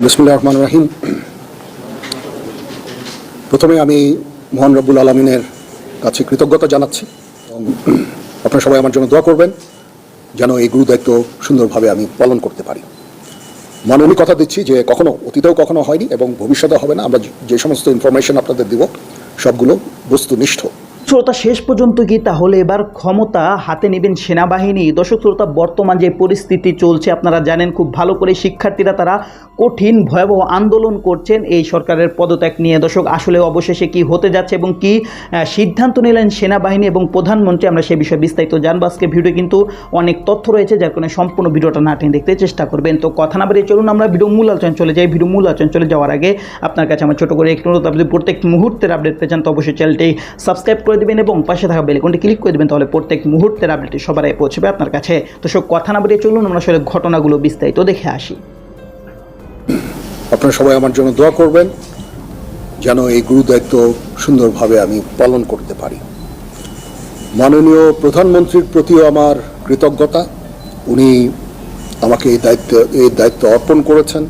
বিসমুল্লাহ রহমান রাহিম। প্রথমে আমি মোহন রব্বুল আলমিনের কাছে কৃতজ্ঞতা জানাচ্ছি এবং আপনারা সবাই আমার জন্য দোয়া করবেন যেন এই গুরুদায়িত্ব সুন্দরভাবে আমি পালন করতে পারি। মানে আমি কথা দিচ্ছি যে কখনো অতীতেও কখনো হয়নি এবং ভবিষ্যতে হবে না। আমরা যে সমস্ত ইনফরমেশন আপনাদের দিব, সবগুলো বস্তুনিষ্ঠ। শ্রোতা শেষ পর্যন্ত কি তাহলে এবার ক্ষমতা হাতে নেবেন সেনাবাহিনী। দর্শক শ্রোতা বর্তমান যে পরিস্থিতি চলছে, আপনারা জানেন খুব ভালো করে শিক্ষার্থীরা তারা কঠিন, ভয়াবহ আন্দোলন করছেন এই সরকারের পদত্যাগ নিয়ে। দর্শক, আসলে অবশেষে কি হতে যাচ্ছে এবং কি সিদ্ধান্ত নিলেন সেনাবাহিনী এবং প্রধানমন্ত্রী, আমরা সে বিষয়ে বিস্তারিত জানব। আজকে ভিডিও কিন্তু অনেক তথ্য রয়েছে, যার কারণে সম্পূর্ণ ভিডিওটা না টেনে দেখতে চেষ্টা করবেন। তো কথা না বাড়িয়ে চলুন, আমরা ভিডিও মূল আলোচনা চলে যাই। ভিডিও মূল আলোচনা চলে যাওয়ার আগে আপনার কাছে আমার ছোট করে একটু অনুরোধ, আপনি প্রত্যেক মুহূর্তের আপডেট পেয়ে চান তো অবশ্যই চ্যানেলটি সাবস্ক্রাইব করে দেবেন এবং পাশে থাকা বেলকনটি ক্লিক করে দেবেন, তাহলে প্রত্যেক মুহূর্তের আপডেটটি সবার আগে পৌঁছবে আপনার কাছে। তো সব কথা না বাড়িয়ে চলুন, আমরা আসলে ঘটনাগুলো বিস্তারিত দেখে আসি। আপনারা সবাই আমার জন্য দোয়া করবেন, যেন এই গুরু দায়িত্ব সুন্দরভাবে আমি পালন করতে পারি। মাননীয় প্রধানমন্ত্রীর প্রতিও আমার কৃতজ্ঞতা। উনি আমাকে এই দায়িত্ব এই দায়িত্ব অর্পণ করেছেন।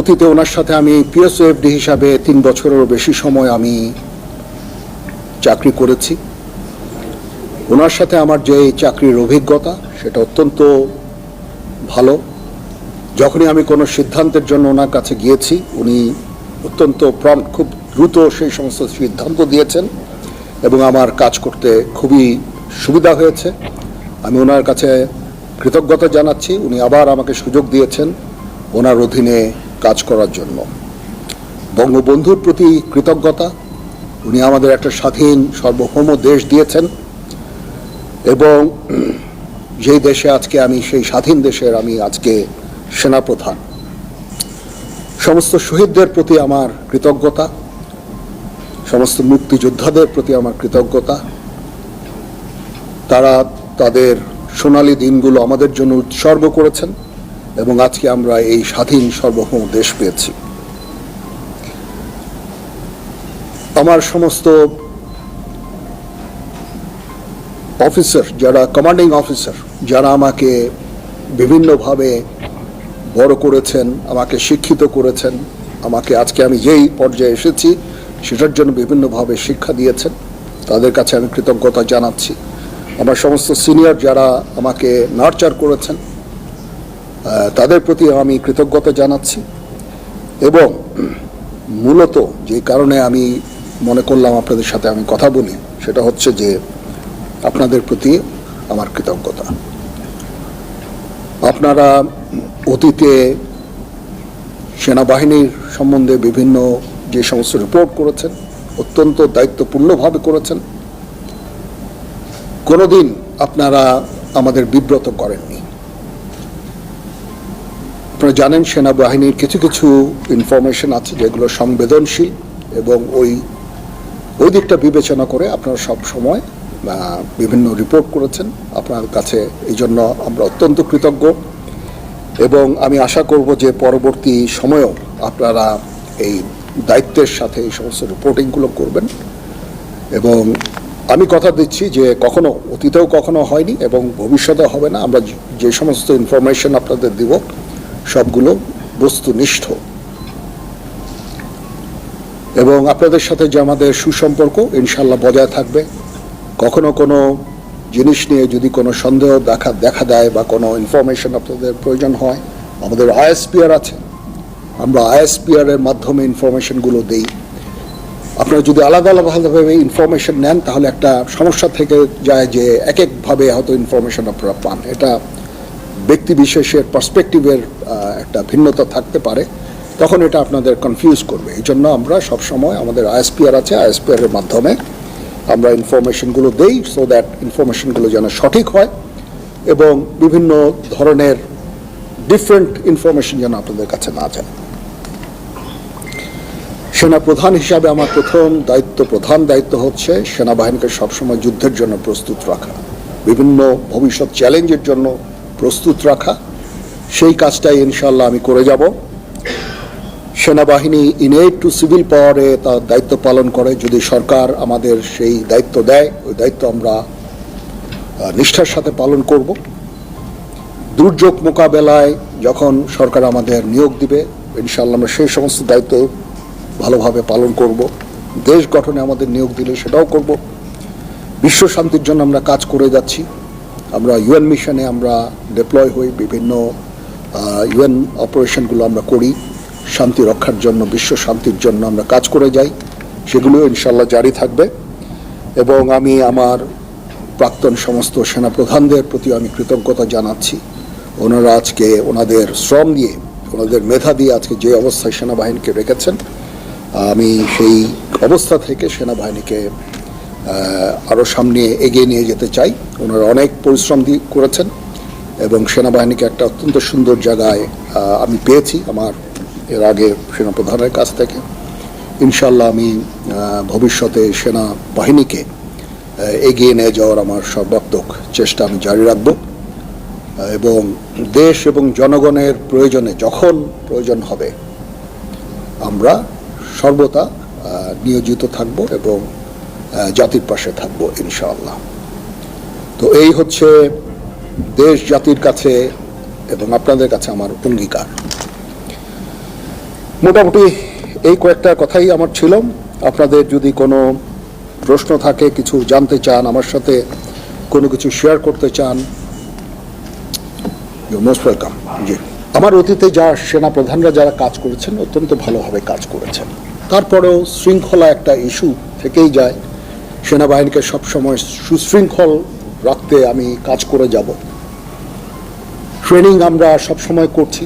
অতীতে ওনার সাথে আমি পিএসওএফডি হিসাবে তিন বছরেরও বেশি সময় আমি চাকরি করেছি। ওনার সাথে আমার যে চাকরির অভিজ্ঞতা, সেটা অত্যন্ত ভালো। যখনই আমি কোনো সিদ্ধান্তের জন্য ওনার কাছে গিয়েছি, উনি অত্যন্ত প্রম্পট খুব দ্রুত সেই সমস্ত সিদ্ধান্ত দিয়েছেন এবং আমার কাজ করতে খুবই সুবিধা হয়েছে। আমি ওনার কাছে কৃতজ্ঞতা জানাচ্ছি। উনি আবার আমাকে সুযোগ দিয়েছেন। ওনার অধীনে কাজ করার জন্য। বঙ্গবন্ধুর প্রতি কৃতজ্ঞতা। উনি আমাদের একটা স্বাধীন, সার্বভৌম দেশ দিয়েছেন। এবং যেই দেশে আজকে আমি, সেই স্বাধীন দেশের আমি আজকে সেনাপ্রধান। সমস্ত শহীদদের প্রতি আমার কৃতজ্ঞতা। সমস্ত মুক্তিযোদ্ধাদের প্রতি আমার কৃতজ্ঞতা। তারা তাদের সোনালী দিনগুলো আমাদের জন্য উৎসর্গ করেছেন। এবং আজকে আমরা এই স্বাধীন সার্বভৌম দেশ পেয়েছি। আমার সমস্ত অফিসার যারা কমান্ডিং অফিসার যারা আমাকে বিভিন্নভাবে বড় করেছেন, আমাকে শিক্ষিত করেছেন, আমাকে আজকে আমি যেই পর্যায়ে এসেছি, সেটার জন্য বিভিন্নভাবে শিক্ষা দিয়েছেন, তাদের কাছে আমি কৃতজ্ঞতা জানাচ্ছি। আমার সমস্ত সিনিয়র যারা আমাকে নার্চার করেছেন তাদের প্রতি আমি কৃতজ্ঞতা জানাচ্ছি এবং মূলত যে কারণে আমি মনে করলাম আপনাদের সাথে আমি কথা বলি, সেটা হচ্ছে যে আপনাদের প্রতি আমার কৃতজ্ঞতা। আপনারা অতীতে সেনাবাহিনীর সম্বন্ধে বিভিন্ন যে সমস্ত রিপোর্ট করেছেন, অত্যন্ত দায়িত্বপূর্ণভাবে করেছেন, কোনোদিন আপনারা আমাদের বিব্রত করেননি। আপনারা জানেন, সেনাবাহিনীর কিছু কিছু ইনফরমেশন আছে যেগুলো সংবেদনশীল এবং ওই ওই দিকটা বিবেচনা করে আপনারা সব সময় বিভিন্ন রিপোর্ট করেছেন। আপনার কাছে এই জন্য আমরা অত্যন্ত কৃতজ্ঞ। এবং আমি আশা করব যে পরবর্তী সময়েও আপনারা এই দায়িত্বের সাথে এই সমস্ত রিপোর্টিংগুলো করবেন। এবং আমি কথা দিচ্ছি যে কখনো অতীতেও কখনো হয়নি এবং ভবিষ্যতে হবে না। আমরা যে- যে সমস্ত ইনফরমেশন আপনাদের দিব সবগুলো বস্তুনিষ্ঠ। এবং আপনাদের সাথে যে আমাদের সুসম্পর্ক ইনশাল্লাহ বজায় থাকবে। কখনো কোনো জিনিস নিয়ে যদি কোনো সন্দেহ দেখা দেখা দেয় বা কোনো ইনফরমেশন আপনাদের প্রয়োজন হয়, আমাদের আইএসপিআর আছে। আমরা আইএসপিআর এর মাধ্যমে ইনফরমেশনগুলো দেই। আপনারা যদি আলাদা, আলাদাভাবে ইনফরমেশন নেন, তাহলে একটা সমস্যা থেকে যায় যে এক একভাবে হয়তো ইনফরমেশন আপনারা পান। এটা ব্যক্তি বিশেষের পার্সপেক্টিভের একটা ভিন্নতা থাকতে পারে, তখন এটা আপনাদের কনফিউজ করবে। এই জন্য আমরা সবসময় আমাদের আইএসপিআর আছে আইএসপিআর এর মাধ্যমে আমরা ইনফরমেশনগুলো দেই সো দ্যাট ইনফরমেশনগুলো যেন সঠিক হয় এবং বিভিন্ন ধরনের ডিফারেন্ট ইনফরমেশন যেন আপনাদের কাছে না যায়। সেনা প্রধান হিসাবে আমার প্রথম দায়িত্ব, প্রধান দায়িত্ব হচ্ছে সেনাবাহিনীকে সবসময় যুদ্ধের জন্য প্রস্তুত রাখা, বিভিন্ন ভবিষ্যৎ চ্যালেঞ্জের জন্য প্রস্তুত রাখা। সেই কাজটাই ইনশাল্লাহ আমি করে যাব। সেনাবাহিনী ইনেট টু সিভিল পাওয়ারে তার দায়িত্ব পালন করে। যদি সরকার আমাদের সেই দায়িত্ব দেয়, ওই দায়িত্ব আমরা নিষ্ঠার সাথে পালন করব। দুর্যোগ মোকাবেলায় যখন সরকার আমাদের নিয়োগ দিবে ইনশাল্লাহ আমরা সেই সমস্ত দায়িত্ব ভালোভাবে পালন করব। দেশ গঠনে আমাদের নিয়োগ দিলে সেটাও করব। বিশ্ব শান্তির জন্য আমরা কাজ করে যাচ্ছি। আমরা ইউএন মিশনে আমরা ডিপ্লয় হই, বিভিন্ন ইউএন অপারেশনগুলো আমরা করি। শান্তি রক্ষার জন্য, বিশ্ব শান্তির জন্য আমরা কাজ করে যাই। সেগুলো ইনশাল্লাহ জারি থাকবে। এবং আমি আমার প্রাক্তন সমস্ত সেনাপ্রধানদের প্রতি আমি কৃতজ্ঞতা জানাচ্ছি। ওনারা আজকে ওনাদের শ্রম দিয়ে, ওনাদের মেধা দিয়ে আজকে যে অবস্থায় সেনাবাহিনীকে রেখেছেন, আমি সেই অবস্থা থেকে সেনাবাহিনীকে আরও সামনে এগিয়ে নিয়ে যেতে চাই। ওনারা অনেক পরিশ্রম দিয়ে করেছেন এবং সেনাবাহিনীকে একটা অত্যন্ত সুন্দর জায়গায় আমি পেয়েছি আমার এর আগে সেনাপ্রধানের কাছ থেকে। ইনশাল্লাহ আমি ভবিষ্যতে সেনাবাহিনীকে এগিয়ে নিয়ে যাওয়ার আমার সর্বাত্মক চেষ্টা আমি জারি রাখব। এবং দেশ এবং জনগণের প্রয়োজনে যখন প্রয়োজন হবে, আমরা সর্বদা নিয়োজিত থাকব এবং জাতির পাশে থাকব, ইনশাআল্লাহ। তো এই হচ্ছে দেশ জাতির কাছে এবং আপনাদের কাছে আমার অঙ্গীকার। মোটামুটি এই কয়েকটা কথাই আমার ছিল। আপনাদের যদি কোনো প্রশ্ন থাকে, কিছু জানতে চান, আমার সাথে কোনো কিছু শেয়ার করতে চান মোস্ট ওয়েলকাম জি। আমার অতীতে যা সেনা প্রধানরা যারা কাজ করেছেন, অত্যন্ত ভালোভাবে কাজ করেছেন। তারপরেও শৃঙ্খলা একটা ইস্যু থেকেই যায়। সেনাবাহিনীকে সবসময় সুশৃঙ্খল রাখতে আমি কাজ করে যাব। ট্রেনিং আমরা সবসময় করছি।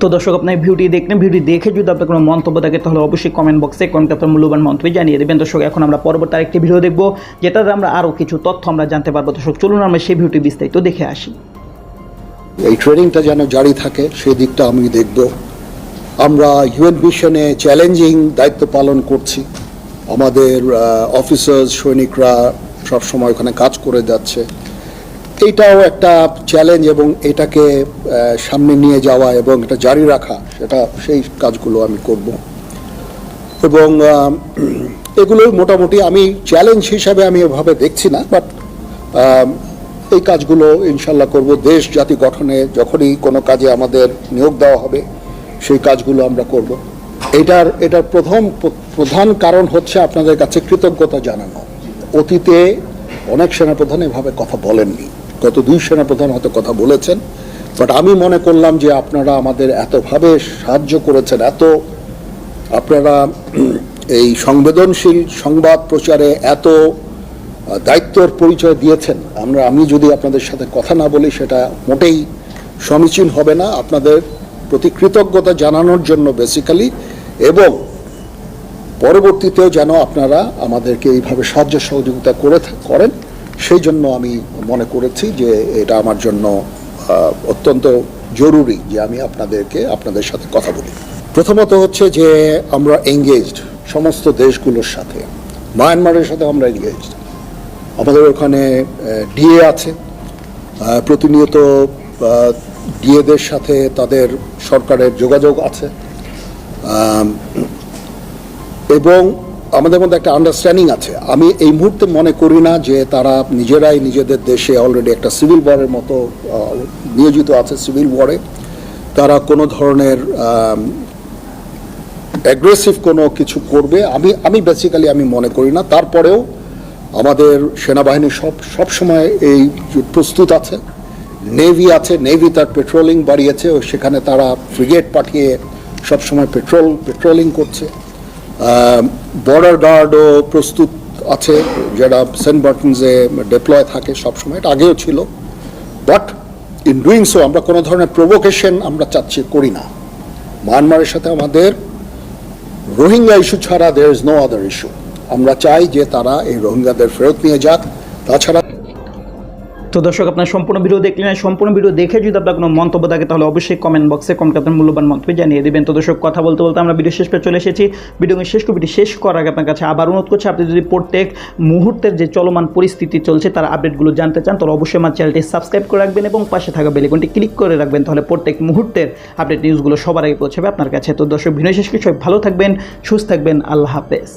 তো দর্শক আপনার ভিডিওটি দেখলেন। ভিডিও দেখে যদি আপনার কোনো মন্তব্য থাকে তাহলে অবশ্যই কমেন্ট বক্সে কমেন্টে আপনার মূল্যবান মন্তব্য জানিয়ে দেবেন। দর্শক এখন আমরা পরবর্তী আরেকটি ভিডিও দেখব যেটাতে আমরা আরও কিছু তথ্য আমরা জানতে পারব। দর্শক চলুন আমরা সেই ভিডিওটি বিস্তারিত দেখে আসি। এই ট্রেনিংটা যেন জারি থাকে সেই দিকটা আমি দেখব। আমরা ইউএন মিশনে চ্যালেঞ্জিং দায়িত্ব পালন করছি। আমাদের অফিসার্স সৈনিকরা সবসময় ওখানে কাজ করে যাচ্ছে। এইটাও একটা চ্যালেঞ্জ এবং এটাকে সামনে নিয়ে যাওয়া এবং এটা জারি রাখা, সেটা সেই কাজগুলো আমি করব। এবং এগুলোই মোটামুটি আমি চ্যালেঞ্জ হিসাবে আমি এভাবে দেখছি না বাট এই কাজগুলো ইনশাল্লাহ করব। দেশ জাতি গঠনে যখনই কোনো কাজে আমাদের নিয়োগ দেওয়া হবে, সেই কাজগুলো আমরা করব। এটার এটার প্রথম, প্রধান কারণ হচ্ছে আপনাদের কাছে কৃতজ্ঞতা জানানো। অতীতে অনেক সেনাপ্রধান এভাবে কথা বলেননি। গত দুই সেনাপ্রধান হয়তো কথা বলেছেন বাট আমি মনে করলাম যে আপনারা আমাদের এতভাবে সাহায্য করেছেন, এত আপনারা এই সংবেদনশীল সংবাদ প্রচারে এত দায়িত্বর পরিচয় দিয়েছেন। আমরা, আমি যদি আপনাদের সাথে কথা না বলি, সেটা মোটেই সমীচীন হবে না। আপনাদের প্রতি কৃতজ্ঞতা জানানোর জন্য বেসিক্যালি এবং পরবর্তীতেও যেন আপনারা আমাদেরকে এইভাবে সাহায্য সহযোগিতা করে করেন, সেই জন্য আমি মনে করেছি যে এটা আমার জন্য অত্যন্ত জরুরি যে আমি আপনাদেরকে আপনাদের সাথে কথা বলি। প্রথমত হচ্ছে যে আমরা এঙ্গেজড সমস্ত দেশগুলোর সাথে। মায়ানমারের সাথে আমরা এঙ্গেজড আমাদের ওখানে ডিএ আছে। প্রতিনিয়ত ডিএদের সাথে তাদের সরকারের যোগাযোগ আছে। এবং আমাদের মধ্যে একটা আন্ডারস্ট্যান্ডিং আছে। আমি এই মুহূর্তে মনে করি না যে তারা নিজেরাই নিজেদের দেশে অলরেডি একটা সিভিল ওয়ারের মতো নিয়োজিত আছে সিভিল ওয়ারে তারা কোনো ধরনের অ্যাগ্রেসিভ কোনো কিছু করবে। আমি আমি বেসিক্যালি আমি মনে করি না। তারপরেও আমাদের সেনাবাহিনী সব সব সময় এই প্রস্তুত আছে। নেভি আছে নেভি তার পেট্রোলিং বাড়িয়েছে। সেখানে তারা ফ্রিগেট পাঠিয়ে সব সময় পেট্রোল পেট্রোলিং করছে বর্ডার গার্ডও প্রস্তুত আছে, যারা সেন্ট বার্টনসে ডেপ্লয় থাকে সবসময়। এটা আগেও ছিল। বাট ইন ডুইং সো আমরা কোনো ধরনের প্রভোকেশন আমরা চাচ্ছি, করি না। মায়ানমারের সাথে আমাদের রোহিঙ্গা ইস্যু ছাড়া there is no other issue আমরা চাই যে তারা এই রোহিঙ্গাদের ফেরত নিয়ে যাক। তাছাড়া তো দর্শক, আপনার সম্পূর্ণ ভিডিও দেখলেন। সম্পূর্ণ ভিডিও দেখে যদি আপনার কোনো মন্তব্য থাকে, তাহলে অবশ্যই কমেন্ট বক্সে কমেন্ট আপনার মূল্যবান মন্তব্য জানিয়ে দেবেন। তো দর্শক, কথা বলতে বলতে আমরা ভিডিও শেষ পেয়ে চলে এসেছি। ভিডিও শেষ কপিটি শেষ করার আগে আপনার কাছে আবার অনুরোধ করছি, আপনি যদি প্রত্যেক মুহূর্তের যে চলমান পরিস্থিতি চলছে, তার আপডেটগুলো জানতে চান, তাহলে অবশ্যই আমার চ্যানেলটি সাবস্ক্রাইব করে রাখবেন এবং পাশে থাকা বেলিকনটি ক্লিক করে রাখবেন। তাহলে প্রত্যেক মুহূর্তের আপডেট নিউজগুলো সবার আগে পৌঁছাবে আপনার কাছে। তো দর্শক ভিডিও শেষ কিছু ভালো থাকবেন, সুস্থ থাকবেন। আল্লাহ হাফেজ।